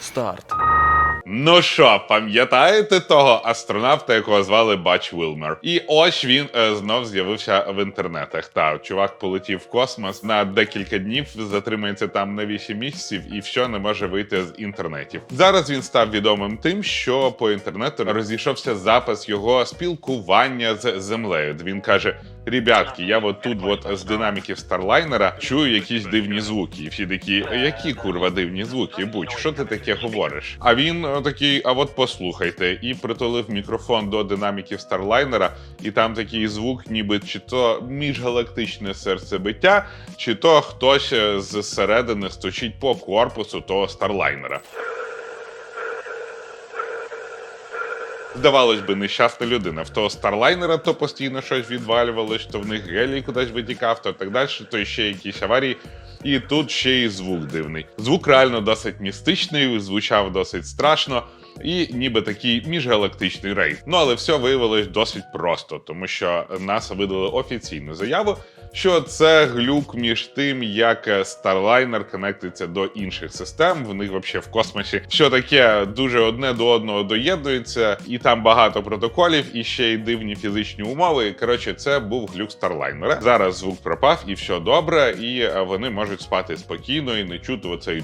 Старт. Ну що, пам'ятаєте того астронавта, якого звали Бач Вілмер? І ось він е, знов з'явився в інтернетах. Та чувак полетів в космос на декілька днів, затримається там на 8 місяців і все не може вийти з інтернетів. Зараз він став відомим тим, що по інтернету розійшовся запис його спілкування з землею. Він каже: Ребятки, я от тут, от з динаміків Старлайнера, чую якісь дивні звуки. І всі такі, які курва дивні звуки? Будь що ти таке говориш? А він е, такий, а от послухайте, і притулив мікрофон до динаміків Старлайнера, і там такий звук, ніби чи то міжгалактичне серцебиття, чи то хтось е, зсередини стучить по корпусу того Старлайнера. Здавалось би, нещасна людина. В того старлайнера то постійно щось відвалювалось, то в них гелій кудись витікав, то так далі, то ще якісь аварії. І тут ще й звук дивний. Звук реально досить містичний, звучав досить страшно. І ніби такий міжгалактичний рейд. Ну але все виявилось досить просто, тому що НАСА видали офіційну заяву, що це глюк між тим, як Starliner конектиться до інших систем. В них взагалі в космосі що таке дуже одне до одного доєднується, і там багато протоколів, і ще й дивні фізичні умови. Коротше, це був глюк Старлайнера. Зараз звук пропав, і все добре, і е, вони можуть спати спокійно і не чути оцей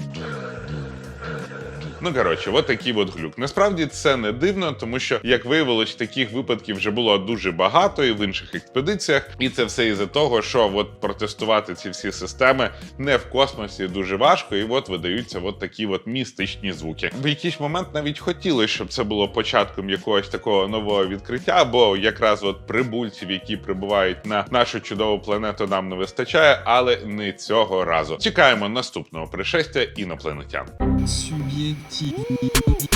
Ну коротше, от такий от глюк. Насправді це не дивно, тому що, як виявилось, таких випадків вже було дуже багато і в інших експедиціях. І це все із-за того, що от протестувати ці всі системи не в космосі дуже важко, і от видаються от такі от містичні звуки. В якийсь момент навіть хотілося, щоб це було початком якогось такого нового відкриття, бо якраз от прибульців, які прибувають на нашу чудову планету, нам не вистачає, але не цього разу. Чекаємо наступного пришестя інопланетян. は、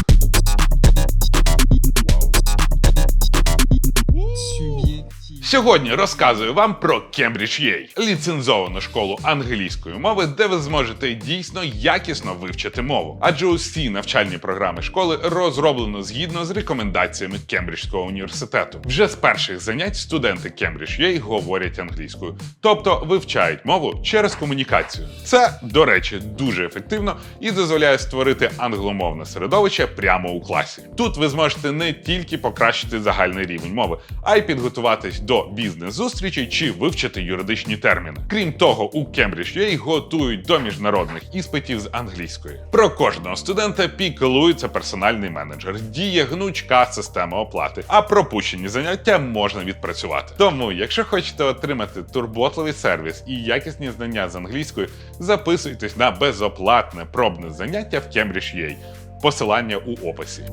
Сьогодні розказую вам про Cambridge UA – ліцензовану школу англійської мови, де ви зможете дійсно якісно вивчити мову. Адже усі навчальні програми школи розроблено згідно з рекомендаціями Кембриджського університету. Вже з перших занять студенти Cambridge UA говорять англійською, тобто вивчають мову через комунікацію. Це, до речі, дуже ефективно і дозволяє створити англомовне середовище прямо у класі. Тут ви зможете не тільки покращити загальний рівень мови, а й підготуватись до бізнес-зустрічей чи вивчити юридичні терміни. Крім того, у Cambridge UA готують до міжнародних іспитів з англійської. Про кожного студента піклується персональний менеджер, діє гнучка система оплати, а пропущені заняття можна відпрацювати. Тому, якщо хочете отримати турботливий сервіс і якісні знання з англійської, записуйтесь на безоплатне пробне заняття в Cambridge UA. Посилання у описі.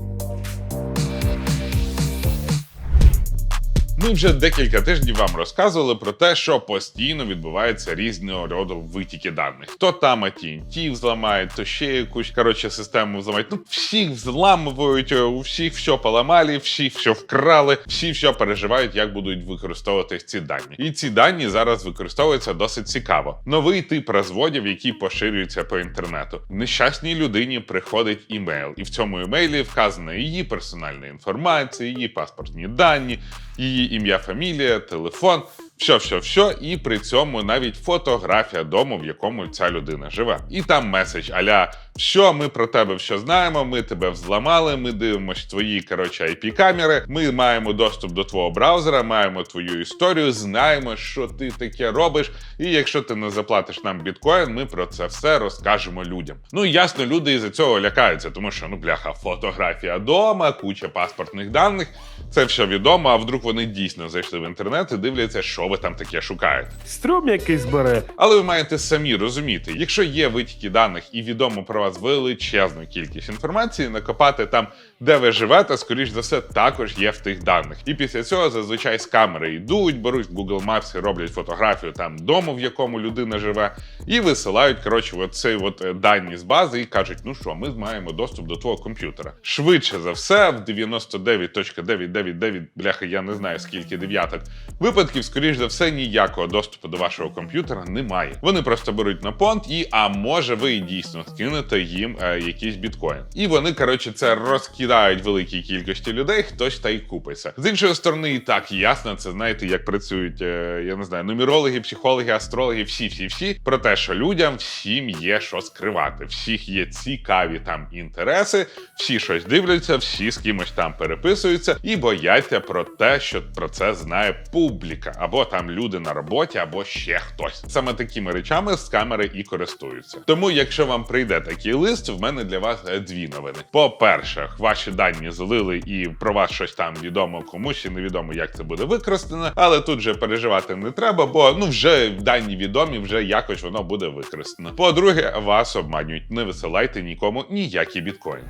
Ми вже декілька тижнів вам розказували про те, що постійно відбуваються різного роду витіки даних. То там AT&T взламають, то ще якусь коротше систему взламають. Ну всіх взламують, у всіх все поламали, всі все вкрали, всі все переживають, як будуть використовувати ці дані. І ці дані зараз використовуються досить цікаво. Новий тип розводів, які поширюються по інтернету. Нещасній людині приходить імейл, і в цьому імейлі вказана її персональна інформація, її паспортні дані, її ім'я, фамілія, телефон. Все, все, все, і при цьому навіть фотографія дому, в якому ця людина живе. І там меседж аля що ми про тебе все знаємо, ми тебе взламали, ми дивимося твої коротше IP-камери, ми маємо доступ до твого браузера, маємо твою історію, знаємо, що ти таке робиш. І якщо ти не заплатиш нам біткоін, ми про це все розкажемо людям. Ну і ясно, люди із-за цього лякаються, тому що ну бляха, фотографія дома, куча паспортних даних. Це все відомо. А вдруг вони дійсно зайшли в інтернет і дивляться, що ви там таке шукаєте. Стрьом якийсь бере. Але ви маєте самі розуміти, якщо є витіки даних і відомо про вас величезну кількість інформації, накопати там, де ви живете, скоріш за все, також є в тих даних. І після цього зазвичай з камери йдуть, беруть Google Maps і роблять фотографію там дому, в якому людина живе, і висилають коротше, оцей от е, дані з бази і кажуть, ну що, ми маємо доступ до твого комп'ютера. Швидше за все, в 999, бляха, я не знаю скільки дев'яток. Випадків, скоріш за все, ніякого доступу до вашого комп'ютера немає. Вони просто беруть на понт і, а може, ви дійсно скинете їм е, якийсь біткоін. І вони, коротше, це розкидають великій кількості людей, хтось та й купиться. З іншої сторони, і так ясно, це знаєте, як працюють, е, я не знаю, нумерологи, психологи, астрологи, всі, всі, всі про те, що людям всім є що скривати, всіх є цікаві там інтереси, всі щось дивляться, всі з кимось там переписуються і бояться про те, що про це знає публіка, або там люди на роботі, або ще хтось. Саме такими речами з камери і користуються. Тому, якщо вам прийде такий лист, в мене для вас е, дві новини. По-перше, ваші дані злили і про вас щось там відомо комусь і невідомо, як це буде використано. Але тут же переживати не треба, бо ну вже дані відомі, вже якось воно буде використано. По-друге, вас обманюють. Не висилайте нікому ніякі біткоїни.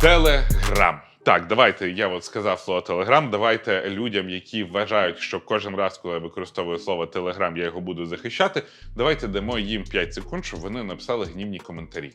Телеграм. Так, давайте я от сказав слово Телеграм. Давайте людям, які вважають, що кожен раз, коли я використовую слово Телеграм, я його буду захищати. Давайте дамо їм 5 секунд, щоб вони написали гнівні коментарі.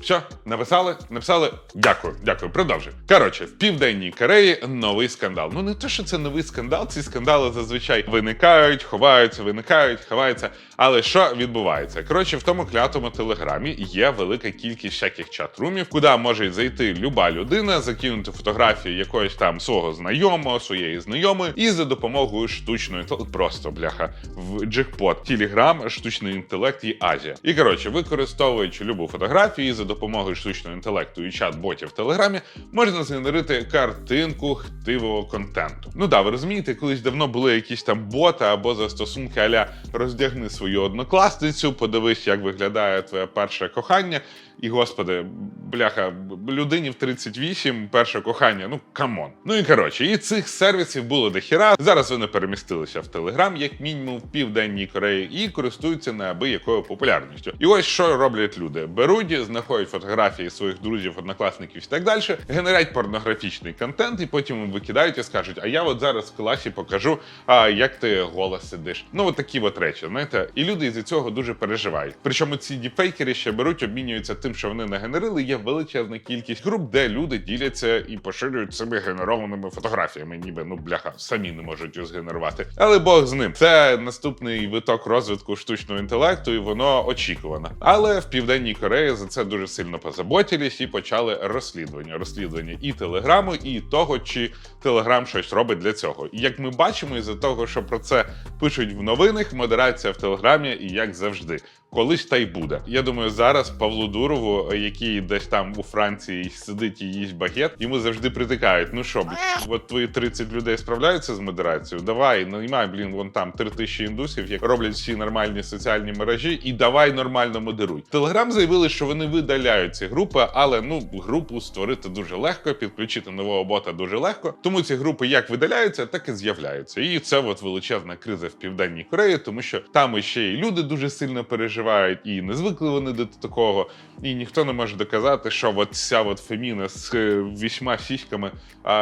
Все, написали? Написали. Дякую, дякую. Продовжуй. Коротше, в південній Кореї новий скандал. Ну не те, що це новий скандал. Ці скандали зазвичай виникають, ховаються, виникають, ховаються. Але що відбувається? Коротше, в тому клятому телеграмі є велика кількість всяких чат-румів, куди може зайти люба людина, закинути фотографію якогось там свого знайомого, своєї знайомої, і за допомогою штучної просто бляха в джекпот Телеграм, штучний інтелект і Азія. І коротше, використовуючи любу фотографію і за допомогою штучного інтелекту і чат-ботів в Телеграмі, можна згенерити картинку хтивого контенту. Ну да, ви розумієте, колись давно були якісь там боти або застосунки аля роздягни свою однокласницю, подивись, як виглядає твоє перше кохання. І господи, бляха, людині в 38 перше кохання. Ну камон. Ну і коротше, і цих сервісів було дохіра. Зараз вони перемістилися в Телеграм, як мінімум в південній Кореї, і користуються неабиякою популярністю. І ось що роблять люди: беруть, знаходять фотографії своїх друзів, однокласників і так далі, генерять порнографічний контент, і потім викидають і скажуть: А я от зараз в класі покажу, а як ти голос сидиш. Ну от такі от речі, знаєте, і люди із цього дуже переживають. Причому ці діпфейкери ще беруть, обмінюються тим, що вони нагенерили. Є величезна кількість груп, де люди діляться і поширюють цими генерованими фотографіями, ніби ну бляха, самі не можуть згенерувати. Але Бог з ним. Це наступний виток розвитку штучного інтелекту, і воно очікувано. Але в південній Кореї за це дуже сильно позаботились і почали розслідування. Розслідування і телеграму, і того, чи телеграм щось робить для цього. І як ми бачимо, із-за того, що про це пишуть в новинах, модерація в телеграмі, і як завжди. Колись та й буде. Я думаю, зараз Павлу Дурову, який десь там у Франції сидить і їсть багет, йому завжди притикають. Ну що, от твої 30 людей справляються з модерацією. Давай, наймай, блін, вон там 3 тисячі індусів, як роблять всі нормальні соціальні мережі, і давай нормально модеруй. Телеграм заявили, що вони видаляють ці групи, але ну групу створити дуже легко, підключити нового бота дуже легко. Тому ці групи як видаляються, так і з'являються. І це от величезна криза в південній Кореї, тому що там іще і люди дуже сильно переживають, і не звикли вони до такого. І ніхто не може доказати, що от ця от феміна з е, вісьма сіськами,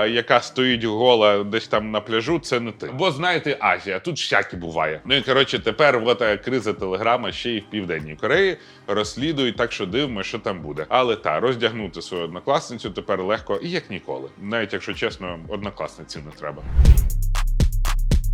яка стоїть гола десь там на пляжу, це не ти. Бо знаєте, Азія, тут всяке буває. Ну і коротше, тепер от е, криза телеграма ще й в південній Кореї розслідують, так що дивимо, що там буде. Але та роздягнути свою однокласницю тепер легко і як ніколи. Навіть якщо чесно, однокласниці не треба.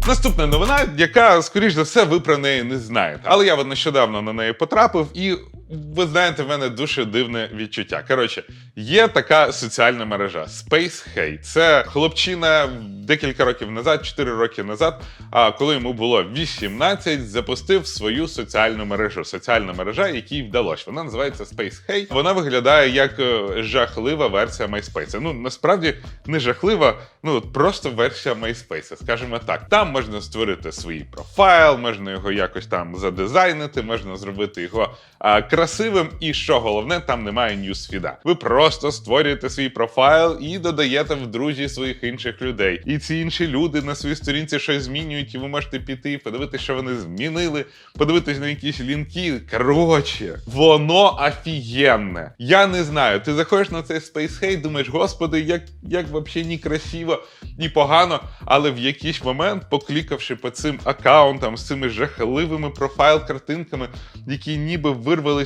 Наступна новина, яка, скоріш за все, ви про неї не знаєте. Але я нещодавно на неї потрапив, і ви знаєте, в мене дуже дивне відчуття. Коротше, є така соціальна мережа Space Hey. Це хлопчина декілька років назад, 4 роки назад, а коли йому було 18, запустив свою соціальну мережу. Соціальна мережа, якій вдалося. Вона називається Space Hey. Вона виглядає як е, жахлива версія MySpace. Ну насправді не жахлива, ну просто версія MySpace, скажімо так. Там можна створити свій профайл, можна його якось там задизайнити, можна зробити його а, красивим. І що головне, там немає ньюсфіда. Ви просто створюєте свій профайл і додаєте в друзі своїх інших людей. І ці інші люди на своїй сторінці щось змінюють, і ви можете піти, подивитися, що вони змінили, подивитись на якісь лінки. Коротше, воно офігенне. Я не знаю. Ти заходиш на цей Hey, думаєш, господи, як, як взагалі ні красиво, ні погано, але в якийсь момент, поклікавши по цим аккаунтам з цими жахливими профайл-картинками, які ніби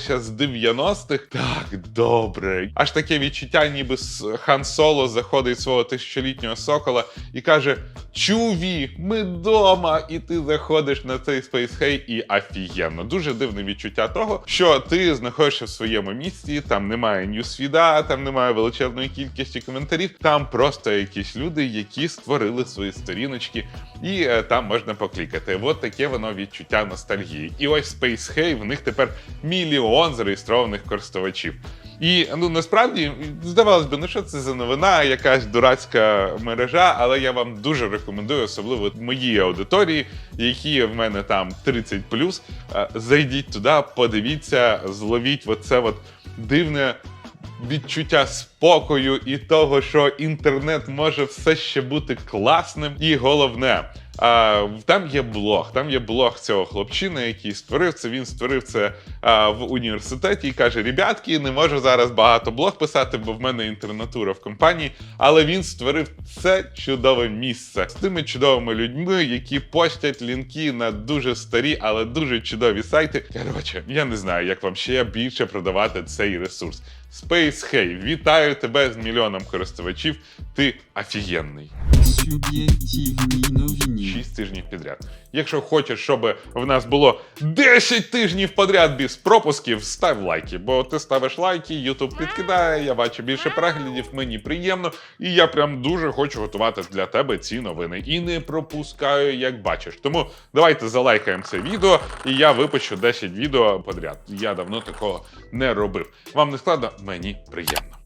вирвалися з 90-х, так добре. Аж таке відчуття, ніби Хан Соло заходить свого тисячолітнього сокола і каже: Чуві, ми дома! І ти заходиш на цей Hay і офігенно. Дуже дивне відчуття того, що ти знаходишся в своєму місці, там немає ньюсфіда, там немає величезної кількості коментарів. Там просто якісь люди, які створили свої сторіночки, і е, там можна поклікати. От таке воно відчуття ностальгії. І ось Space Hay, в них тепер мільйон зареєстрованих користувачів. І ну насправді здавалось би, ну що це за новина, якась дурацька мережа, але я вам дуже рекомендую, особливо моїй аудиторії, які в мене там 30 е, Зайдіть туди, подивіться, зловіть оце от дивне відчуття спокою і того, що інтернет може все ще бути класним. І головне, а, там є блог. Там є блог цього хлопчини, який створив це. Він створив це а, в університеті і каже: Ребятки, не можу зараз багато блог писати, бо в мене інтернатура в компанії. Але він створив це чудове місце з тими чудовими людьми, які постять лінки на дуже старі, але дуже чудові сайти. Коротше, я не знаю, як вам ще більше продавати цей ресурс. Space Hey, вітаю тебе з мільйоном користувачів. Ти офігенний. Суб'єктивні новини. 6 тижнів підряд. Якщо хочеш, щоб в нас було 10 тижнів подряд без пропусків, став лайки, бо ти ставиш лайки, YouTube підкидає, я бачу більше переглядів, мені приємно, і я прям дуже хочу готувати для тебе ці новини. І не пропускаю, як бачиш. Тому давайте залайкаємо це відео, і я випущу 10 відео подряд. Я давно такого не робив. Вам не складно? Мені приємно.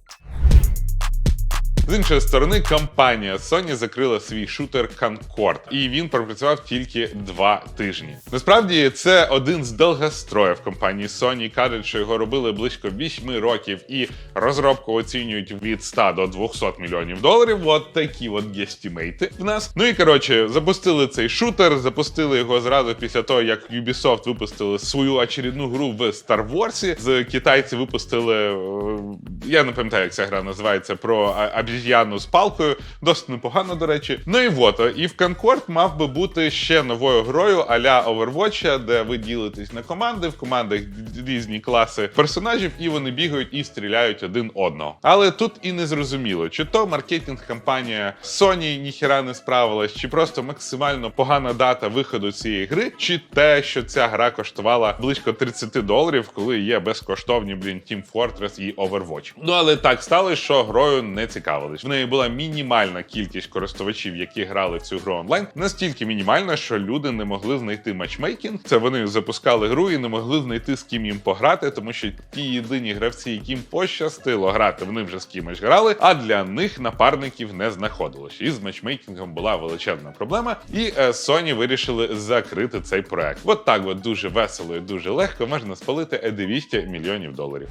З іншої сторони, компанія Sony закрила свій шутер Concord, і він пропрацював тільки два тижні. Насправді, це один з довгостроїв компанії Sony. Кажуть, що його робили близько 8 років, і розробку оцінюють від 100 до 200 мільйонів доларів. От такі от гестімейти в нас. Ну і коротше, запустили цей шутер, запустили його зразу після того, як Ubisoft випустили свою очередну гру в Star Wars. З китайці випустили. е, Я не пам'ятаю, як ця гра називається про а- обіз'яну з палкою. Досить непогано, до речі. Ну і вот, і в Concord мав би бути ще новою грою а-ля Overwatch, де ви ділитесь на команди, в командах різні класи персонажів, і вони бігають і стріляють один одного. Але тут і не зрозуміло, чи то маркетинг компанія Sony ніхіра не справилась, чи просто максимально погана дата виходу цієї гри, чи те, що ця гра коштувала близько 30 доларів, коли є безкоштовні блін Team Fortress і Overwatch. Ну але так сталося, що грою не цікавились. В неї була мінімальна кількість користувачів, які грали цю гру онлайн, настільки мінімальна, що люди не могли знайти матчмейкінг. Це вони запускали гру і не могли знайти з ким їм пограти, тому що ті єдині гравці, яким пощастило грати, вони вже з кимось грали, а для них напарників не знаходилось. І з матчмейкінгом була величезна проблема. І е, Sony вирішили закрити цей проект. От так от дуже весело і дуже легко можна спалити е, 200 мільйонів доларів.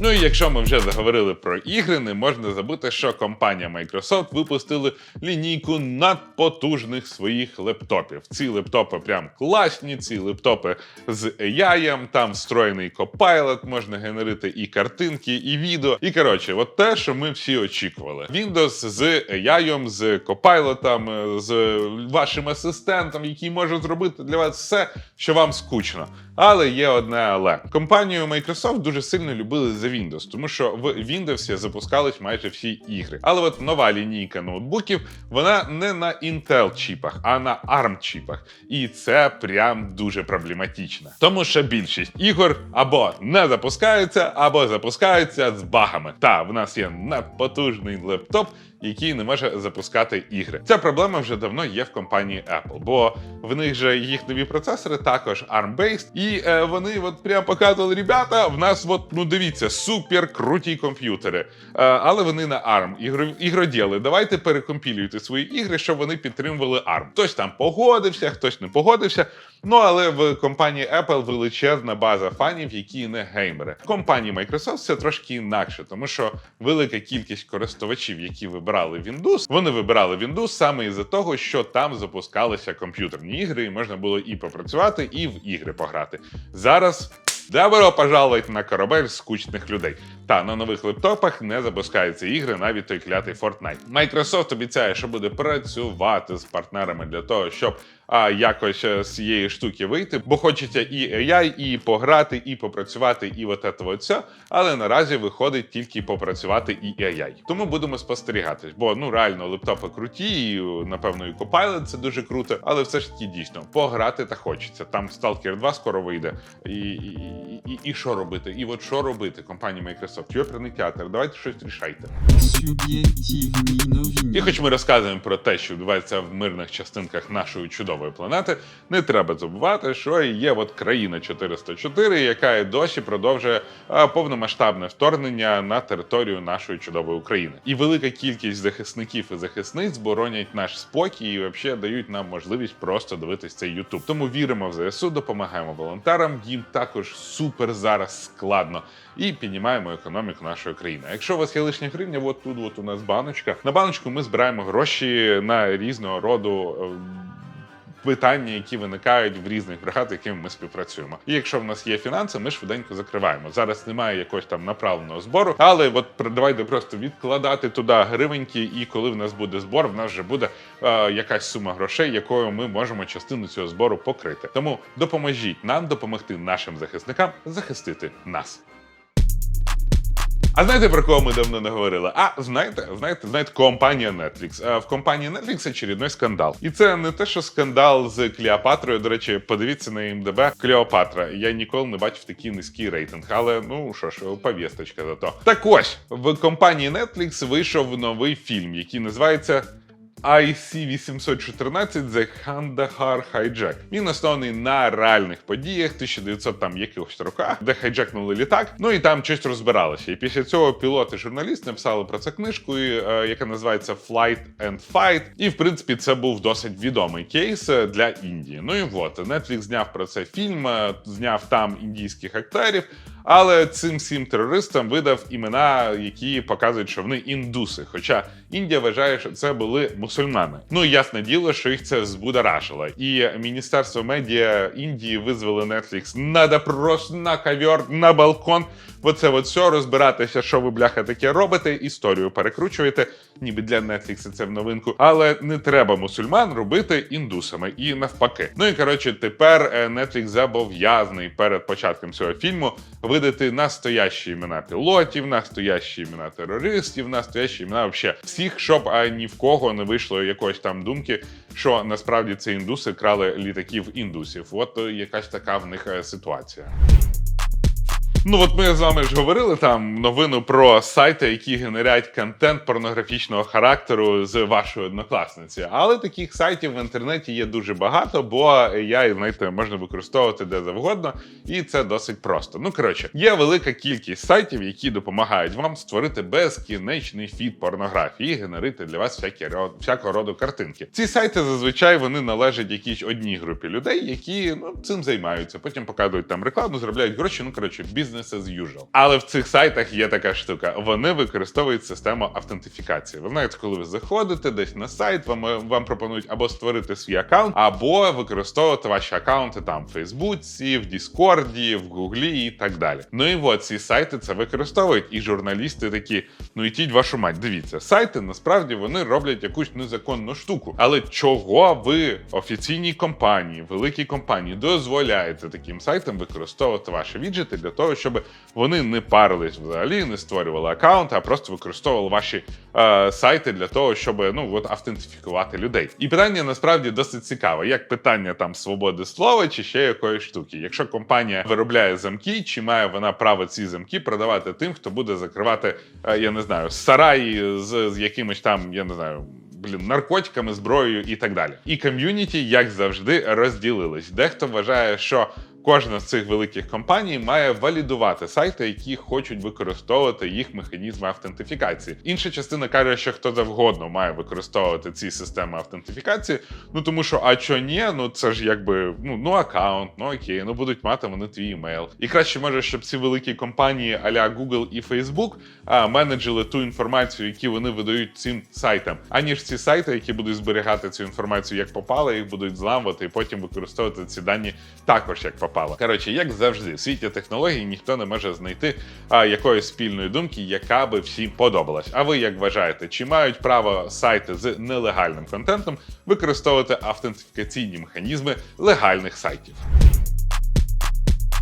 Ну і якщо ми вже заговорили про ігри, не можна забути, що компанія Microsoft випустили лінійку надпотужних своїх лептопів. Ці лептопи прям класні, ці лептопи з AI, там встроєний Copilot, можна генерити і картинки, і відео. І коротше, от те, що ми всі очікували. Windows з AI, з Copilot, з вашим асистентом, який може зробити для вас все, що вам скучно. Але є одне але. Компанію Microsoft дуже сильно любили за Windows, тому що в Windows запускались майже всі ігри. Але от нова лінійка ноутбуків, вона не на Intel чіпах, а на ARM чіпах. І це прям дуже проблематично. Тому що більшість ігор або не запускаються, або запускаються з багами. Та в нас є надпотужний лептоп, який не може запускати ігри. Ця проблема вже давно є в компанії Apple, бо в них же їх нові процесори також ARM-based, і е, вони от прям показували, ребята, в нас от, ну дивіться, супер круті комп'ютери. Е, але вони на ARM. Ігро, ігроділи, давайте перекомпілюйте свої ігри, щоб вони підтримували ARM. Хтось там погодився, хтось не погодився. Ну але в компанії Apple величезна база фанів, які не геймери. В компанії Microsoft все трошки інакше, тому що велика кількість користувачів, які вибирали Windows, вони вибирали Windows саме із-за того, що там запускалися комп'ютерні ігри, і можна було і попрацювати, і в ігри пограти. Зараз. Добро пожаловать на корабель скучних людей. Та на нових лептопах не запускаються ігри, навіть той клятий Fortnite. Microsoft обіцяє, що буде працювати з партнерами для того, щоб а, якось е, з цієї штуки вийти, бо хочеться і AI, і пограти, і попрацювати, і от це от. Але наразі виходить тільки попрацювати і AI. Тому будемо спостерігати. Бо ну реально лептопи круті, і напевно і Copilot це дуже круто, але все ж таки дійсно пограти та хочеться. Там Stalker 2 скоро вийде. І, і, і, і що робити? І от що робити компанії Microsoft? Йоперний театр, давайте щось рішайте. І хоч ми розказуємо про те, що відбувається в мирних частинках нашої чудової планети, не треба забувати, що є от країна 404, яка і досі продовжує повномасштабне вторгнення на територію нашої чудової України. І велика кількість захисників і захисниць боронять наш спокій і взагалі дають нам можливість просто дивитись цей Ютуб. Тому віримо в ЗСУ, допомагаємо волонтерам. Їм також супер зараз складно і піднімаємо економіку нашої країни. Якщо у вас є лишня гривня, от тут от у нас баночка. На баночку ми збираємо гроші на різного роду. е, Питання, які виникають в різних бригад, якими ми співпрацюємо. І якщо в нас є фінанси, ми швиденько закриваємо. Зараз немає якогось там направленого збору, але от давайте просто відкладати туди гривеньки, і коли в нас буде збор, в нас вже буде е, якась сума грошей, якою ми можемо частину цього збору покрити. Тому допоможіть нам допомогти нашим захисникам захистити нас. А знаєте про кого ми давно не говорили? А знаєте, знаєте, знаєте, компанія Netflix. А в компанії Netflix очередной скандал. І це не те, що скандал з Клеопатрою. До речі, подивіться на МДБ Клеопатра. Я ніколи не бачив такий низький рейтинг, але ну що ж, повісточка зато. Так ось в компанії Netflix вийшов новий фільм, який називається. IC-814 The Kandahar Hijack. Він оснований на реальних подіях 1900 там якихось роках, де хайджекнули літак. Ну і там щось розбиралося. І після цього пілот і журналіст написали про це книжку, е, яка називається Flight and Fight. І в принципі це був досить відомий кейс е, для Індії. Ну і от Netflix зняв про це фільм, е, зняв там індійських акторів. Але цим всім терористам видав імена, які показують, що вони індуси. Хоча Індія вважає, що це були мусульмани. Ну ясне діло, що їх це збудоражило. І Міністерство медіа Індії визвали Netflix на допрос, на ковер, на балкон. Оце от все розбиратися, що ви бляха таке робите, історію перекручуєте, ніби для Netflix це в новинку. Але не треба мусульман робити індусами і навпаки. Ну і коротше, тепер е, Netflix зобов'язаний перед початком цього фільму видати настоящі імена пілотів, настоящі імена терористів, настоящі імена вообще всіх, щоб а, ні в кого не вийшло якоїсь там думки, що насправді це індуси крали літаків індусів. От е, якась така в них е, ситуація. Ну, от ми з вами ж говорили там новину про сайти, які генерять контент порнографічного характеру з вашої однокласниці. Але таких сайтів в інтернеті є дуже багато, бо AI, знаєте, можна використовувати де завгодно, і це досить просто. Ну коротше, є велика кількість сайтів, які допомагають вам створити безкінечний фід порнографії і генерити для вас всякі всякого роду картинки. Ці сайти зазвичай вони належать якійсь одній групі людей, які ну цим займаються. Потім показують там рекламу, заробляють гроші. Ну коротше, бізнес as usual. Але в цих сайтах є така штука. Вони використовують систему автентифікації. Ви знаєте, коли ви заходите десь на сайт, вам, вам пропонують або створити свій аккаунт, або використовувати ваші аккаунти там в Фейсбуці, в Діскорді, в Гуглі і так далі. Ну і от ці сайти це використовують, і журналісти такі: ну ітіть вашу мать, дивіться, сайти насправді вони роблять якусь незаконну штуку. Але чого ви офіційній компанії, великій компанії, дозволяєте таким сайтам використовувати ваші віджити для того, щоб вони не парились взагалі, не створювали аккаунти, а просто використовували ваші е, сайти для того, щоб ну от автентифікувати людей. І питання насправді досить цікаве, як питання там свободи слова чи ще якоїсь штуки. Якщо компанія виробляє замки, чи має вона право ці замки продавати тим, хто буде закривати, е, я не знаю, сараї з, з якимось там, я не знаю. Блін, наркотиками, зброєю і так далі. І ком'юніті, як завжди, розділились. Дехто вважає, що Кожна з цих великих компаній має валідувати сайти, які хочуть використовувати їх механізми автентифікації. Інша частина каже, що хто завгодно має використовувати ці системи автентифікації. Ну тому що, а що ні, ну це ж якби ну, ну аккаунт, ну окей, ну будуть мати вони твій емейл. І краще може, щоб ці великі компанії аля Google і Facebook а, менеджили ту інформацію, яку вони видають цим сайтам, аніж ці сайти, які будуть зберігати цю інформацію як попало, їх будуть зламувати і потім використовувати ці дані також як попало. Попало. Коротше, як завжди, в світі технологій ніхто не може знайти а, якоїсь спільної думки, яка би всім подобалась. А ви як вважаєте, чи мають право сайти з нелегальним контентом використовувати автентифікаційні механізми легальних сайтів?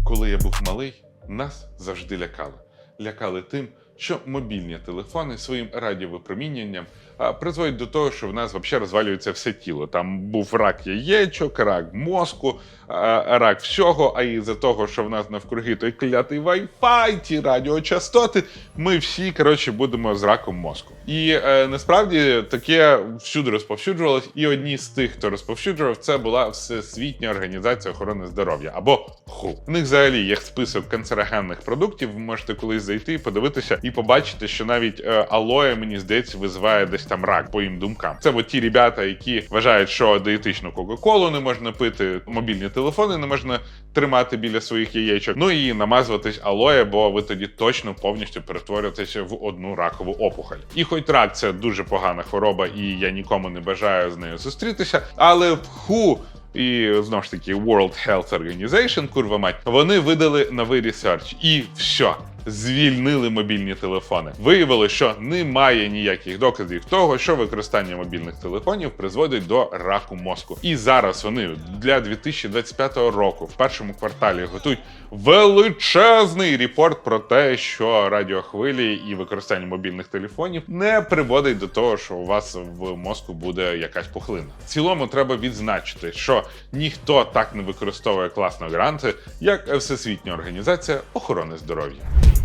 Коли я був малий, нас завжди лякали. Лякали тим, що мобільні телефони своїм радіовипромінюванням а, призводять до того, що в нас взагалі розвалюється все тіло. Там був рак яєчок, рак мозку, рак всього. А із-за того, що в нас навкруги той клятий Wi-Fi, ті радіочастоти, ми всі коротше будемо з раком мозку. І е, насправді таке всюди розповсюджувалось. І одні з тих, хто розповсюджував, це була Всесвітня організація охорони здоров'я або ХУ. У них взагалі є список канцерогенних продуктів. Ви можете колись зайти і подивитися і побачити, що навіть е, алоє, мені здається, визиває десь там рак, по їм думкам. Це от ті ребята, які вважають, що диетичну кока-колу не можна пити, мобільні телефони не можна тримати біля своїх яєчок. Ну і намазуватись алоє, бо ви тоді точно повністю перетворюєтеся в одну ракову опухоль. І хоч рак це дуже погана хвороба, і я нікому не бажаю з нею зустрітися, але в ху. І знову ж таки World Health Organization, курва мать, вони видали новий ресерч, і все. Звільнили мобільні телефони. Виявилося, що немає ніяких доказів того, що використання мобільних телефонів призводить до раку мозку. І зараз вони для 2025 року в першому кварталі готують величезний репорт про те, що радіохвилі і використання мобільних телефонів не приводить до того, що у вас в мозку буде якась пухлина. В цілому треба відзначити, що ніхто так не використовує класно гранти, як Всесвітня організація охорони здоров'я.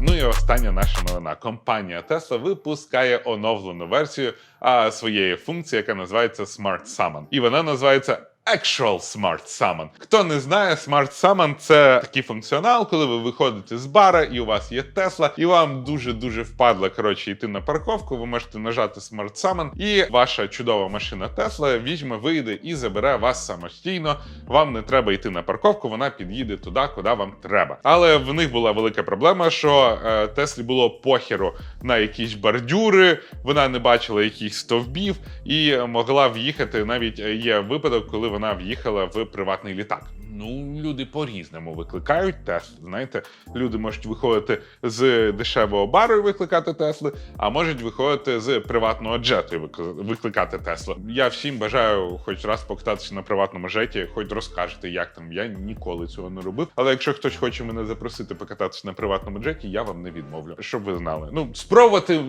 Ну і остання наша новина. Компанія Tesla випускає оновлену версію а, своєї функції, яка називається Smart Summon. І вона називається Actual Smart Summon. Хто не знає, Smart Summon – це такий функціонал, коли ви виходите з бара, і у вас є Tesla, і вам дуже-дуже впадло коротше йти на парковку. Ви можете нажати Smart Summon, і ваша чудова машина Tesla візьме, вийде і забере вас самостійно. Вам не треба йти на парковку, вона під'їде туди, куди вам треба. Але в них була велика проблема, що е, Теслі було похеру на якісь бордюри, вона не бачила якихось стовбів і могла в'їхати. Навіть е, є випадок, коли вона в'їхала в приватний літак. Ну, люди по-різному викликають Тесли. Знаєте, люди можуть виходити з дешевого бару і викликати Тесли, а можуть виходити з приватного джету і викликати Теслу. Я всім бажаю хоч раз покататися на приватному джеті, хоч розкажете, як там. Я ніколи цього не робив. Але якщо хтось хоче мене запросити покататися на приватному джеті, я вам не відмовлю, щоб ви знали. Ну, спробувати,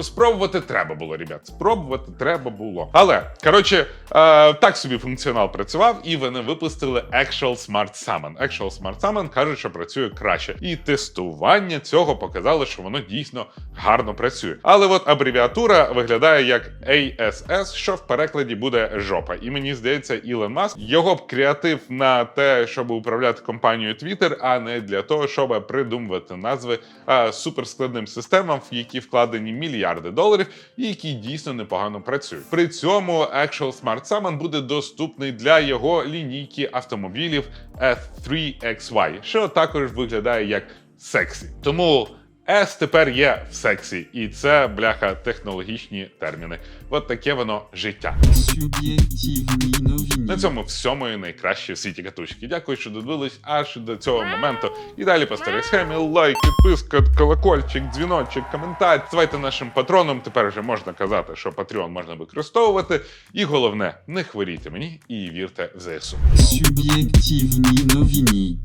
спробувати треба було, ребят. Спробувати треба було. Але коротше, е, так собі функціонал працював, і вони випустили Actual Smart Summon. Actual Smart Summon кажуть, що працює краще. І тестування цього показало, що воно дійсно гарно працює. Але от абревіатура виглядає як ASS, що в перекладі буде жопа. І мені здається, Ілон Маск його б креатив на те, щоб управляти компанією Twitter, а не для того, щоб придумувати назви а, суперскладним системам, в які вкладені мільярди доларів, і які дійсно непогано працюють. При цьому Actual Smart Summon буде доступний для його лінійки автомобілів F3XY, що також виглядає як сексі. Тому S тепер є в сексі, і це бляха технологічні терміни. От таке воно життя. Новини. На цьому всьому і найкраще в світі катушки. Дякую, що додивились аж до цього моменту. І далі по старій схемі лайк, підписка, колокольчик, дзвіночок, коментар. Ставайте нашим патроном. Тепер вже можна казати, що Patreon можна використовувати. І головне, не хворійте мені і вірте в ЗСУ. Суб'єктивні новини.